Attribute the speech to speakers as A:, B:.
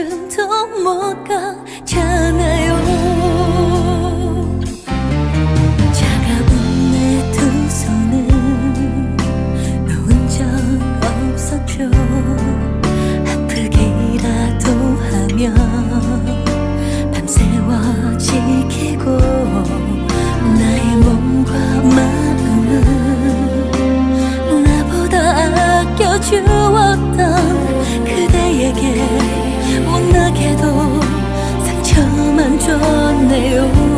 A: 길은 더 못 가잖아요? 차가운 내 두 손은 놓은 없었죠 아프기라도 하면 밤새워 지키고 나의 몸과 마음은 나보다 아껴주 will